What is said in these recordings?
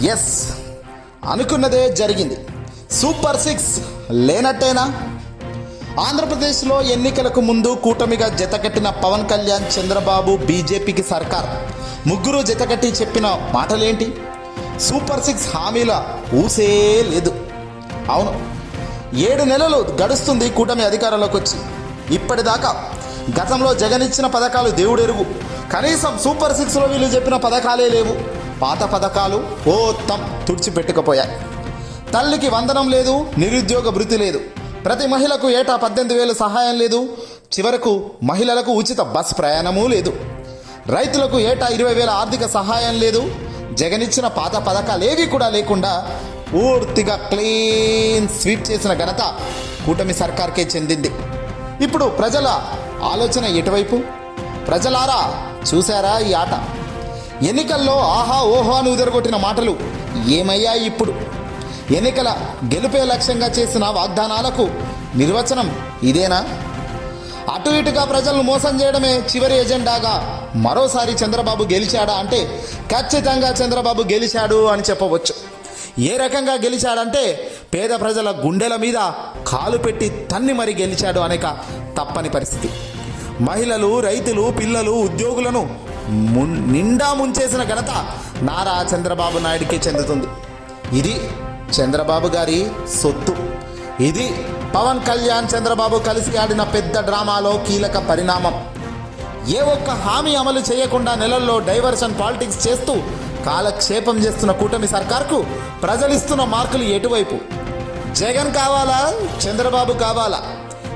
Yes అనుకున్నదే జరిగింది. Super six లేనట్టేనా? ఆంధ్రప్రదేశ్లో ఎన్నికలకు ముందు కూటమిగా జతకట్టిన పవన్ కళ్యాణ్ చంద్రబాబు బీజేపీకి సర్కార్. ముగ్గురు జతకట్టి చెప్పిన మాటలేంటి? సూపర్ సిక్స్ హామీల ఊసే లేదు. అవును. ఏడు నెలలు గడుస్తుంది కూటమి అధికారంలోకి వచ్చి ఇప్పటిదాకా గతంలో జగన్ ఇచ్చిన పథకాలు దేవుడెరుగు. కనీసం సూపర్ సిక్స్లో వీళ్ళు చెప్పిన పథకాలే లేవు. పాత పథకాలు ఓ తమ్ తుడిచిపెట్టుకుపోయాయి. తల్లికి వందనం లేదు నిరుద్యోగ భృతి లేదు. ప్రతి మహిళకు ఏటా పద్దెనిమిది వేలు సహాయం లేదు. చివరకు మహిళలకు ఉచిత బస్ ప్రయాణమూ లేదు. రైతులకు ఏటా ఇరవై వేల ఆర్థిక సహాయం లేదు. జగనిచ్చిన పాత పథకాలు ఏవి కూడా లేకుండా పూర్తిగా క్లీన్ స్వీప్ చేసిన ఘనత కూటమి సర్కార్కే చెందింది. ఇప్పుడు ప్రజల ఆలోచన ఎటువైపు? ప్రజలారా చూశారా ఈ ఆట? ఎన్నికల్లో ఆహా ఓహో అని ఉదరగొట్టిన మాటలు ఏమయ్యాయి ఇప్పుడు? ఎన్నికల గెలుపే లక్ష్యంగా చేసిన వాగ్దానాలకు నిర్వచనం ఇదేనా? అటు ఇటుగా ప్రజలను మోసం చేయడమే చివరి ఎజెండాగా మరోసారి చంద్రబాబు గెలిచాడా అంటే ఖచ్చితంగా చంద్రబాబు గెలిచాడు అని చెప్పవచ్చు. ఏ రకంగా గెలిచాడంటే పేద ప్రజల గుండెల మీద కాలు పెట్టి తన్ని మరి గెలిచాడు అనేక తప్పని పరిస్థితి. మహిళలు రైతులు పిల్లలు ఉద్యోగులను నిండా ముంచేసిన ఘనత నారా చంద్రబాబు నాయుడికి చెందుతుంది. ఇది చంద్రబాబు గారి సొత్తు. ఇది పవన్ కళ్యాణ్ చంద్రబాబు కలిసి ఆడిన పెద్ద డ్రామాలో కీలక పరిణామం. ఏ ఒక్క హామీ అమలు చేయకుండా నెలల్లో డైవర్షన్ పాలిటిక్స్ చేస్తూ కాలక్షేపం చేస్తున్న కూటమి సర్కార్కు ప్రజలిస్తున్న మార్కులు ఎటువైపు? జగన్ కావాలా? చంద్రబాబు కావాలా?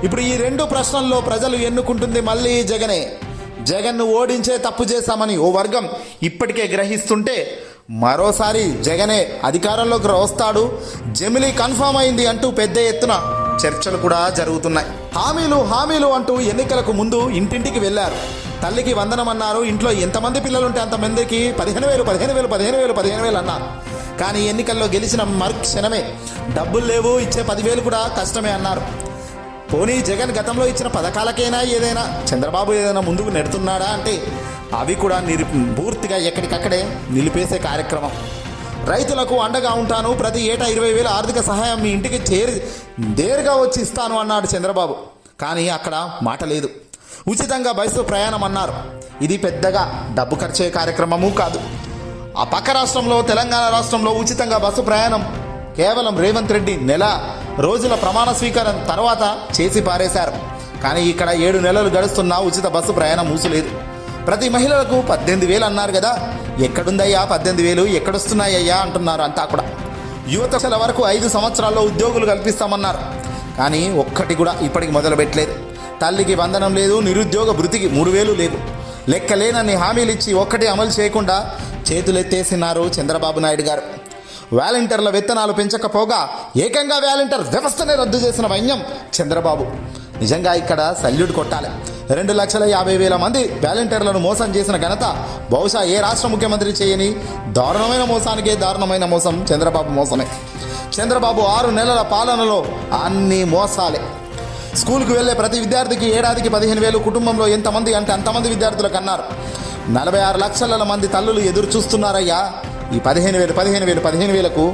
ఇప్పుడు ఈ రెండు ప్రశ్నల్లో ప్రజలు ఎన్నుకుంటుంది మళ్ళీ జగనే. జగన్ను ఓడించే తప్పు చేశామని ఓ వర్గం ఇప్పటికే గ్రహిస్తుంటే మరోసారి జగనే అధికారంలోకి వస్తాడు. జమిలీ కన్ఫామ్ అయింది అంటూ పెద్ద ఎత్తున చర్చలు కూడా జరుగుతున్నాయి. హామీలు హామీలు అంటూ ఎన్నికలకు ముందు ఇంటింటికి వెళ్ళారు. తల్లికి వందనం అన్నారు ఇంట్లో ఎంతమంది పిల్లలుంటే అంతమందికి పదిహేను వేలు పదిహేను వేలు పదిహేను వేలు పదిహేను వేలు అన్నారు. కానీ ఎన్నికల్లో గెలిచిన మరుక్షణమే డబ్బులు లేవు ఇచ్చే పదివేలు కూడా కష్టమే అన్నారు. పోనీ జగన్ గతంలో ఇచ్చిన పథకాలకైనా ఏదైనా చంద్రబాబు ఏదైనా ముందుకు నెడుతున్నాడా అంటే అవి కూడా నిరు పూర్తిగా ఎక్కడికక్కడే నిలిపేసే కార్యక్రమం. రైతులకు అండగా ఉంటాను ప్రతి ఏటా ఇరవై వేల ఆర్థిక సహాయం మీ ఇంటికి చేరి దేరుగా వచ్చి ఇస్తాను అన్నాడు చంద్రబాబు. కానీ అక్కడ మాట లేదు. ఉచితంగా బస్సు ప్రయాణం అన్నారు. ఇది పెద్దగా డబ్బు ఖర్చే కార్యక్రమము కాదు. ఆ పక్క రాష్ట్రంలో తెలంగాణ రాష్ట్రంలో ఉచితంగా బస్సు ప్రయాణం కేవలం రేవంత్ రెడ్డి నెల రోజుల ప్రమాణ స్వీకారం తర్వాత చేసి పారేశారు. కానీ ఇక్కడ ఏడు నెలలు గడుస్తున్నా ఉచిత బస్సు ప్రయాణం మూసలేదు ప్రతి మహిళలకు పద్దెనిమిది వేలు అన్నారు కదా ఎక్కడుందయ్యా పద్దెనిమిది వేలు ఎక్కడొస్తున్నాయ్యా అంటున్నారు అంతా కూడా. యువతల వరకు ఐదు సంవత్సరాల్లో ఉద్యోగులు కల్పిస్తామన్నారు. కానీ ఒక్కటి కూడా ఇప్పటికి మొదలుపెట్టలేదు. తల్లికి వందనం లేదు నిరుద్యోగ భృతికి మూడు వేలు లేవు లెక్కలేనన్ని హామీలు ఇచ్చి ఒక్కటి అమలు చేయకుండా చేతులెత్తేసినారు చంద్రబాబు నాయుడు గారు. వాలంటీర్ల వేతనాలు పెంచకపోగా ఏకంగా వాలంటీర్ వ్యవస్థనే రద్దు చేసిన వైన్యం చంద్రబాబు. నిజంగా ఇక్కడ సల్యూట్ కొట్టాలి. రెండు లక్షల యాభై వేల మంది వాలంటీర్లను మోసం చేసిన ఘనత బహుశా ఏ రాష్ట్ర ముఖ్యమంత్రి చేయని దారుణమైన మోసానికే దారుణమైన మోసం చంద్రబాబు మోసమే. చంద్రబాబు ఆరు నెలల పాలనలో అన్ని మోసాలే. స్కూల్కి వెళ్ళే ప్రతి విద్యార్థికి ఏడాదికి పదిహేను వేలు కుటుంబంలో ఎంతమంది అంటే అంతమంది విద్యార్థులకు అన్నారు నలభై ఆరు లక్షల మంది తల్లులు ఎదురు చూస్తున్నారయ్యా ఈ పదిహేను వేలు పదిహేను వేలు పదిహేను వేలకు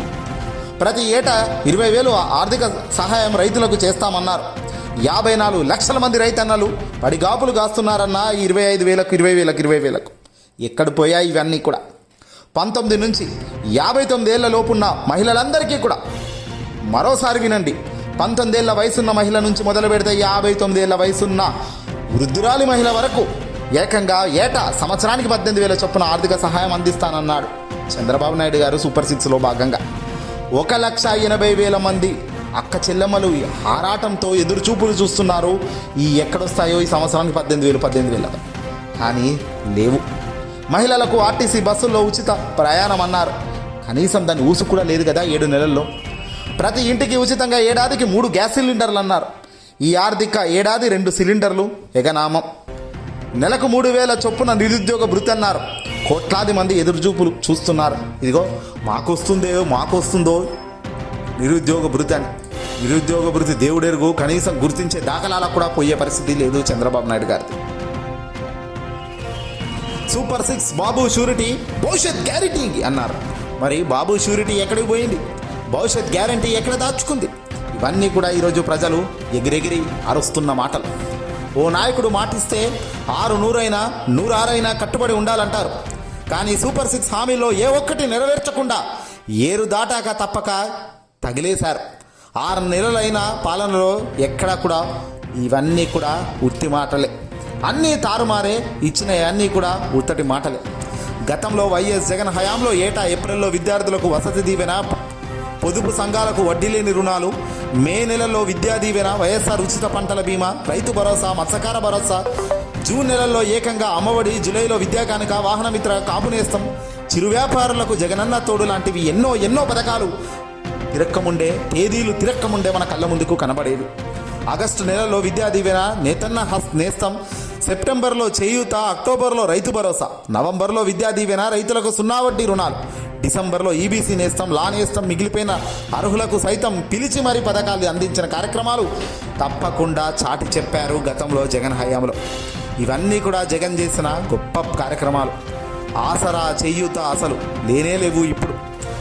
ప్రతి ఏటా ఇరవై వేలు ఆర్థిక సహాయం రైతులకు చేస్తామన్నారు. యాభై నాలుగు లక్షల మంది రైతన్నలు పడిగాపులు కాస్తున్నారన్న ఇరవై ఐదు వేలకు ఇరవై వేలకు ఇరవై వేలకు. ఎక్కడ పోయాయి ఇవన్నీ కూడా? పంతొమ్మిది నుంచి యాభై తొమ్మిదేళ్ళ లోపున్న మహిళలందరికీ కూడా మరోసారి వినండి. పంతొమ్మిదేళ్ళ వయసున్న మహిళ నుంచి మొదలు పెడితే యాభై తొమ్మిదేళ్ళ వయసున్న వృద్ధురాలి మహిళ వరకు ఏకంగా ఏటా సంవత్సరానికి పద్దెనిమిది వేల చొప్పున ఆర్థిక సహాయం అందిస్తానన్నాడు. చంద్రబాబు నాయుడు గారు సూపర్ సిక్స్లో భాగంగా ఒక లక్ష ఎనభై వేల మంది అక్క చెల్లెమ్మలు ఆరాటంతో ఎదురుచూపులు చూస్తున్నారు. ఈ ఎక్కడొస్తాయో ఈ సంవత్సరానికి పద్దెనిమిది వేలు పద్దెనిమిది వేల కానీ లేవు. మహిళలకు ఆర్టీసీ బస్సుల్లో ఉచిత ప్రయాణం అన్నారు కనీసం దాని ఊసు కూడా లేదు కదా ఏడు నెలల్లో. ప్రతి ఇంటికి ఉచితంగా ఏడాదికి మూడు గ్యాస్ సిలిండర్లు అన్నారు. ఈ ఆర్థిక ఏడాది రెండు సిలిండర్లు ఎగనామం. నెలకు మూడు వేల చొప్పున నిరుద్యోగ భృతి అన్నారు. కోట్లాది మంది ఎదురుచూపులు చూస్తున్నారు. ఇదిగో మాకొస్తుందే మాకొస్తుందో నిరుద్యోగ భృతి అని. నిరుద్యోగ భృతి దేవుడెరుగు కనీసం గుర్తించే దాఖలాలకు కూడా పోయే పరిస్థితి లేదు చంద్రబాబు నాయుడు గారిది సూపర్ సిక్స్ బాబు షూరిటీ భవిష్యత్ గ్యారంటీ అన్నారు. మరి బాబు షూరిటీ ఎక్కడికి పోయింది? భవిష్యత్ గ్యారంటీ ఎక్కడ దాచుకుంది? ఇవన్నీ కూడా ఈరోజు ప్రజలు ఎగిరెగిరి అరుస్తున్న మాటలు. ఓ నాయకుడు మాటిస్తే ఆరు నూరైనా నూరారైనా కట్టుబడి ఉండాలంటారు. కానీ సూపర్ సిక్స్ హామీలో ఏ ఒక్కటి నెరవేర్చకుండా ఏరు దాటాక తప్పక తగిలేశారు. ఆరు నెలలైన పాలనలో ఎక్కడా కూడా ఇవన్నీ కూడా ఉత్తి మాటలే. అన్నీ తారుమారే ఇచ్చిన అన్నీ కూడా ఉత్తటి మాటలే. గతంలో వైఎస్ జగన్ హయాంలో ఏటా ఏప్రిల్లో విద్యార్థులకు వసతి దీవెన పొదుపు సంఘాలకు వడ్డీ లేని రుణాలు మే నెలలో విద్యా దీవెన వైఎస్ఆర్ ఉచిత పంటల బీమా రైతు భరోసా మత్స్యకార భరోసా జూన్ నెలల్లో ఏకంగా అమ్మఒడి జూలైలో విద్యా కానుక వాహనమిత్ర కాపునేస్తం చిరు వ్యాపారులకు జగనన్న తోడు లాంటివి ఎన్నో ఎన్నో పథకాలు. తిరక్కముండే తేదీలు తిరక్కముండే మన కళ్ళ ముందుకు కనబడేది ఆగస్టు నెలలో విద్యా దీవెన నేతన్న హస్ నేస్తం సెప్టెంబర్లో చేయూత అక్టోబర్లో రైతు భరోసా నవంబర్లో విద్యా దీవెన రైతులకు సున్నా వడ్డీ రుణాలు. డిసెంబర్లో ఈబీసీ నేస్తం లా నేస్తం మిగిలిపోయిన అర్హులకు సైతం పిలిచి మరీ పథకాలు అందించిన కార్యక్రమాలు తప్పకుండా చాటి చెప్పారు గతంలో జగన్ హయాంలో. ఇవన్నీ కూడా జగన్ చేసిన గొప్ప కార్యక్రమాలు. ఆసరా చేయూత అసలు లేనే లేవు ఇప్పుడు.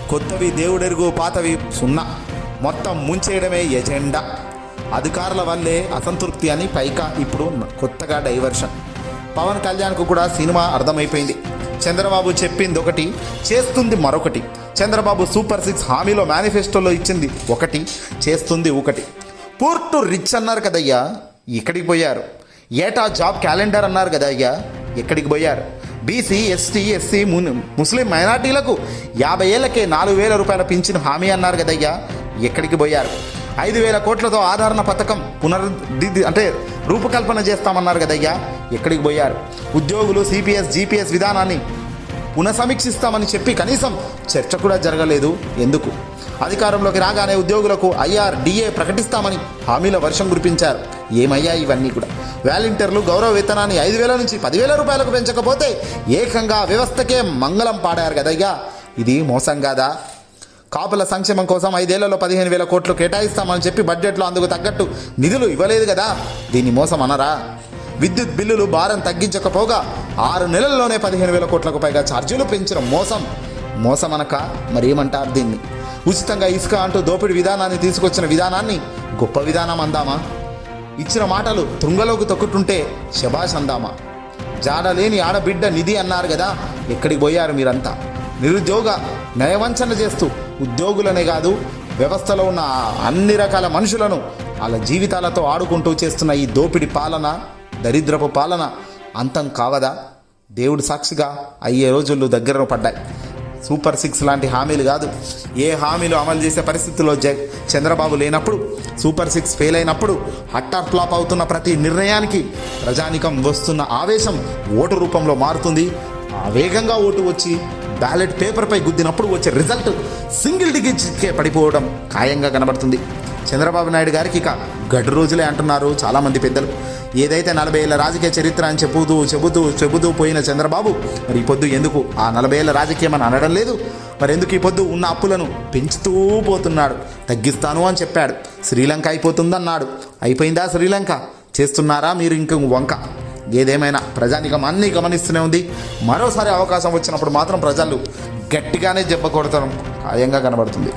కొత్తవి దేవుడెరుగు పాతవి సున్నా. మొత్తం ముంచేయడమే ఎజెండా. అధికారుల వల్లే అసంతృప్తి అని పైకా ఇప్పుడు కొత్తగా డైవర్షన్. పవన్ కళ్యాణ్కు కూడా సినిమా అర్థమైపోయింది. చంద్రబాబు చెప్పింది ఒకటి చేస్తుంది మరొకటి. చంద్రబాబు సూపర్ సిక్స్ హామీలో మేనిఫెస్టోలో ఇచ్చింది ఒకటి చేస్తుంది ఒకటి. పూర్టు రిచ్ అన్నారు కదయ్యా ఇక్కడికి పోయారు. ఏటా జాబ్ క్యాలెండర్ అన్నారు కదయ్యా ఎక్కడికి పోయారు. బీసీ ఎస్టీ ఎస్సీ ముస్లిం మైనార్టీలకు యాభై ఏళ్ళకే నాలుగు వేల రూపాయల పింఛన్ హామీ అన్నారు కదయ్యా ఎక్కడికి పోయారు. ఐదు వేల కోట్లతో ఆదరణ పథకం పునర్ అంటే రూపకల్పన చేస్తామన్నారు కదయ్యా ఎక్కడికి పోయారు? ఉద్యోగులు సిపిఎస్ జీపీఎస్ విధానాన్ని పునఃసమీక్షిస్తామని చెప్పి కనీసం చర్చ కూడా జరగలేదు. ఎందుకు? అధికారంలోకి రాగానే ఉద్యోగులకు ఐఆర్ డిఏ ప్రకటిస్తామని హామీల వర్షం కురిపించారు. ఏమయ్యా ఇవన్నీ కూడా? వాలంటీర్లు గౌరవ వేతనాన్ని ఐదు వేల నుంచి పదివేల రూపాయలకు పెంచకపోతే ఏకంగా వ్యవస్థకే మంగళం పాడారు కదయ్యా ఇది మోసం కాదా? కాపుల సంక్షేమం కోసం ఐదేళ్ళలో పదిహేను వేల కోట్లు కేటాయిస్తామని చెప్పి బడ్జెట్లో అందుకు తగ్గట్టు నిధులు ఇవ్వలేదు కదా. దీన్ని మోసం అనరా? విద్యుత్ బిల్లులు భారం తగ్గించకపోగా ఆరు నెలల్లోనే పదిహేను వేల కోట్లకు పైగా ఛార్జీలు పెంచడం మోసం. మోసం అనక మరేమంటారు దీన్ని? ఉచితంగా ఇసుక అంటూ దోపిడి విధానాన్ని తీసుకొచ్చిన విధానాన్ని గొప్ప విధానం అందామా? ఇచ్చిన మాటలు తుంగలోకి తొక్కుతుంటే శభాష్ అందామా? జాడలేని ఆడబిడ్డ నిధి అన్నారు కదా ఎక్కడికి పోయారు మీరంతా? నిరుద్యోగ నయవంచన చేస్తూ ఉద్యోగులనే కాదు వ్యవస్థలో ఉన్న అన్ని రకాల మనుషులను వాళ్ళ జీవితాలతో ఆడుకుంటూ చేస్తున్న ఈ దోపిడి పాలన దరిద్రపు పాలన అంతం కావదా? దేవుడు సాక్షిగా అయ్యే రోజులు దగ్గర పడ్డాయి. సూపర్ సిక్స్ లాంటి హామీలు కాదు. ఏ హామీలు అమలు చేసే పరిస్థితుల్లో జ చంద్రబాబు లేనప్పుడు సూపర్ సిక్స్ ఫెయిల్ అయినప్పుడు హట్టార్ ఫ్లాప్ అవుతున్న ప్రతి నిర్ణయానికి ప్రజానికం వస్తున్న ఆవేశం ఓటు రూపంలో మారుతుంది. ఆ వేగంగా ఓటు వచ్చి బ్యాలెట్ పేపర్పై గుద్దినప్పుడు వచ్చే రిజల్ట్ సింగిల్ డిగ్రీకే పడిపోవడం ఖాయంగా కనబడుతుంది. చంద్రబాబు నాయుడు గారికి ఇక గడు రోజులే అంటున్నారు చాలామంది పెద్దలు. ఏదైతే నలభై ఏళ్ళ రాజకీయ చరిత్ర అని చెబుతూ చెబుతూ చెబుతూ పోయిన చంద్రబాబు మరి ఈ పొద్దు ఎందుకు ఆ నలభై ఏళ్ళ రాజకీయం అని అనడం లేదు? మరి ఎందుకు ఈ పొద్దు ఉన్న అప్పులను పెంచుతూ పోతున్నాడు? తగ్గిస్తాను అని చెప్పాడు. శ్రీలంక అయిపోతుందన్నాడు. అయిపోయిందా శ్రీలంక? చేస్తున్నారా మీరు ఇంక వంక? ఏదేమైనా ప్రజానికం అన్నీ గమనిస్తూనే ఉంది. మరోసారి అవకాశం వచ్చినప్పుడు మాత్రం ప్రజలు గట్టిగానే దెబ్బ కొడతాం ఖాయంగా కనబడుతుంది.